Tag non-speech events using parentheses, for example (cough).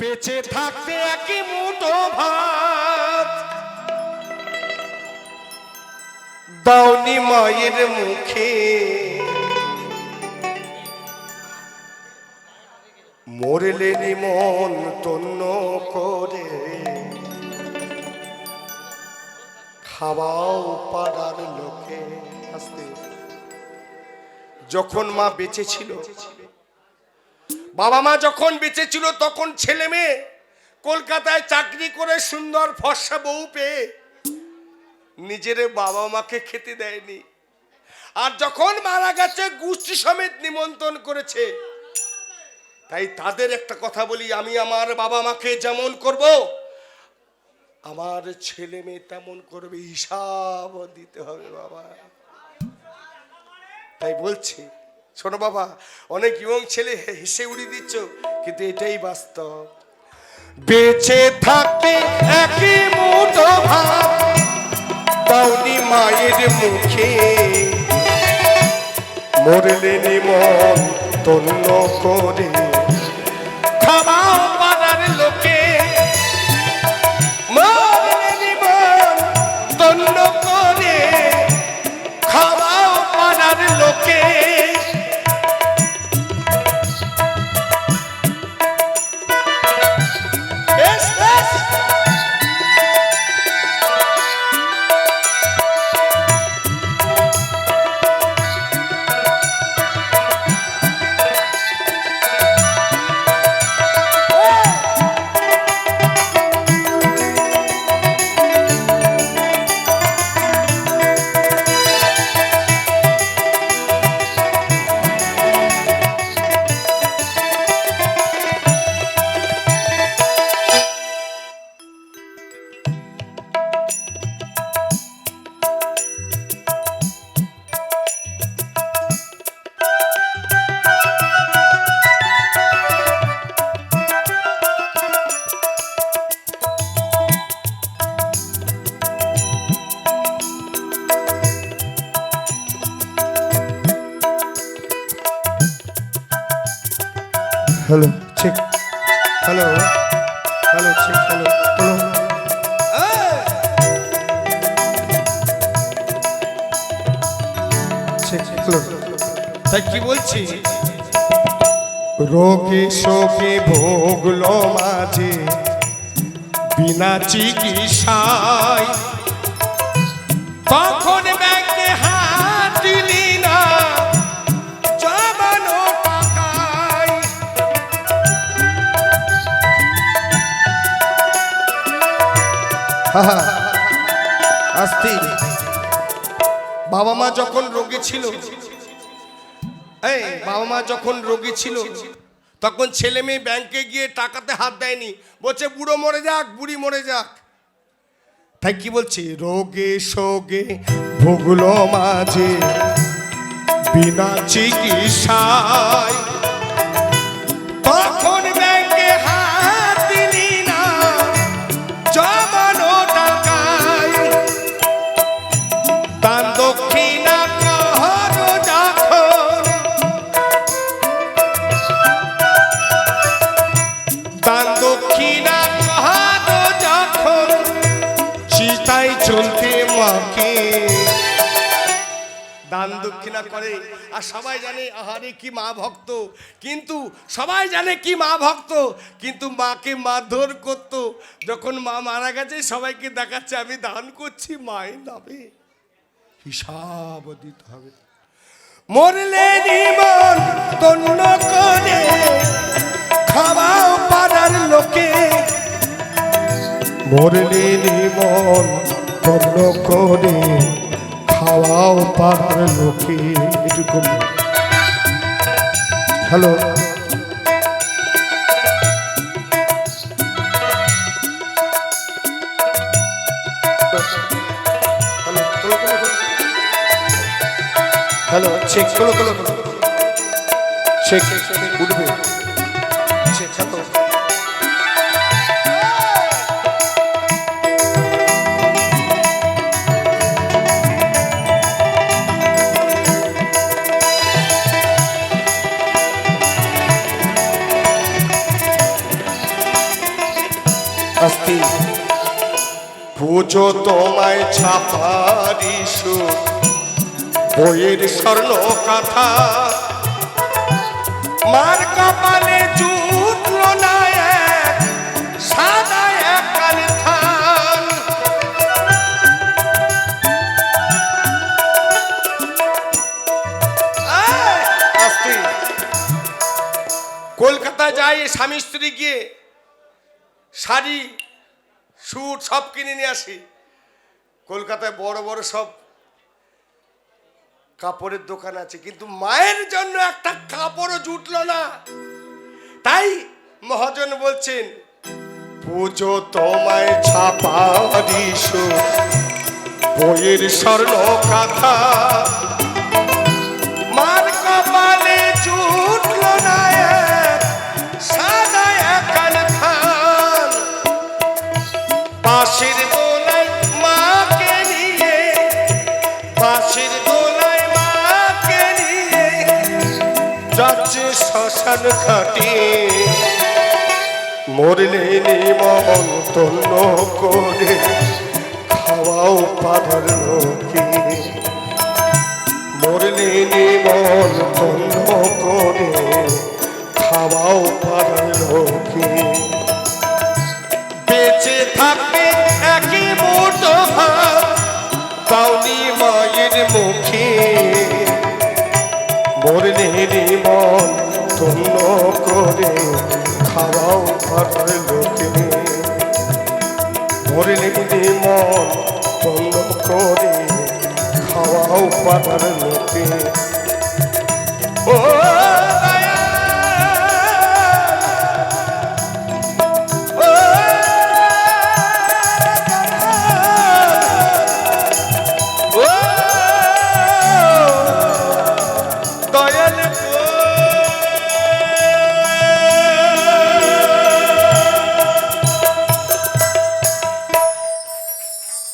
বেঁচে থাকতে একই মুঠো ভাত। দাউনি মায়ের মুখে। মরলে মন তন্ন করে। খাওয়াও পাড়ার লোকে। আস্তে। যখন মা বেঁচে ছিল বাবা মা যখন বেঁচে ছিল তখন ছেলে মেয়ে কলকাতায় চাকরি করে সুন্দর ফর্সা বউ পেয়ে নিজের বাবা মাকে খেতে দেয়নি। আর যখন মারা গেছে, গোষ্ঠী সমেত নিমন্ত্রণ করেছে। তাই তাদের একটা কথা বলি, আমি আমার বাবা মাকে যেমন করব, আমার ছেলে মেয়ে তেমন করবে। হিসাব দিতে হবে বাবা। তাই বলছি শোনো বাবা, অনেক ইয়ং ছেলে হেসে উড়িয়ে দিচ্ছ, কিন্তু এটাই বাস্তব। বেঁচে থাকতে একই মুঠো ভাত পাওনি মায়ের মুখে। মরলে নিমন তন্ন করে hello check hello hello check hello hello check hello তাই কি বলছি? রোগে শোকে ভোগলো মাঝে বিনা চিকিৎসায়। তখন (laughs) আস্তে। বাবা মা যখন রোগী ছিল, এই বাবা মা যখন রোগী ছিল, তখন ছেলে মেয়ে ব্যাংকে গিয়ে টাকাতে হাত দেয়নি। বলছে, বুড়ো মরে যাক, বুড়ি মরে যাক। তাই কি বলছি? রোগে শোগে ভুগলো মাঝে, বিনা চিকিৎসায় দান দক্ষিণা করে। আর সবাই জানে, আহারে, কি মা ভক্ত। কিন্তু সবাই জানে কি মা ভক্ত। কিন্তু মাকে মারধর করত। যখন মা মারা গেছে, সবাইকে দেখাচ্ছে, আমি দান করছি, মায়ের নামে। হিসাব দিতে হবে। মরলে নিমন তন্ন করে। খাওয়াও পাড়ার লোকে। মরলে নিমন তন্ন করে। খাওয়াও পাড়ার লোকে এটুকু হ্যালো হ্যালো চেক করো করো চেক শাস্তি। পুজো তোমায় ছাপারি বইয়ের স্বর্ণ কথা। মার কপালে জুটল না এক, সাদা কলকাতা যাই স্বামী স্ত্রী গিয়ে শাড়ি স্যুট সব কিনে নিয়ে আসি। কলকাতায় বড় বড় সব কাপড়ের দোকান আছে, কিন্তু মায়ের জন্য একটা কাপড়ও জুটলো না। তাই মহাজন বলছেন, পুজো তোমায় ছাপারিস বইয়ের স্বর্ণ কথা যাচ্ছে শ্মশান ঘাটে। মরলে নিমন্ত্রণ করে খাওয়াও পাড়ার লোকে। মরলে নিমন্ত্রণ করে খাওয়াও পাড়ার করলে মন ধন্য করে খাওয়াও ঘরের লোকে করলে মন ধন্য করে খাওয়াও পাড়ার লোকে ও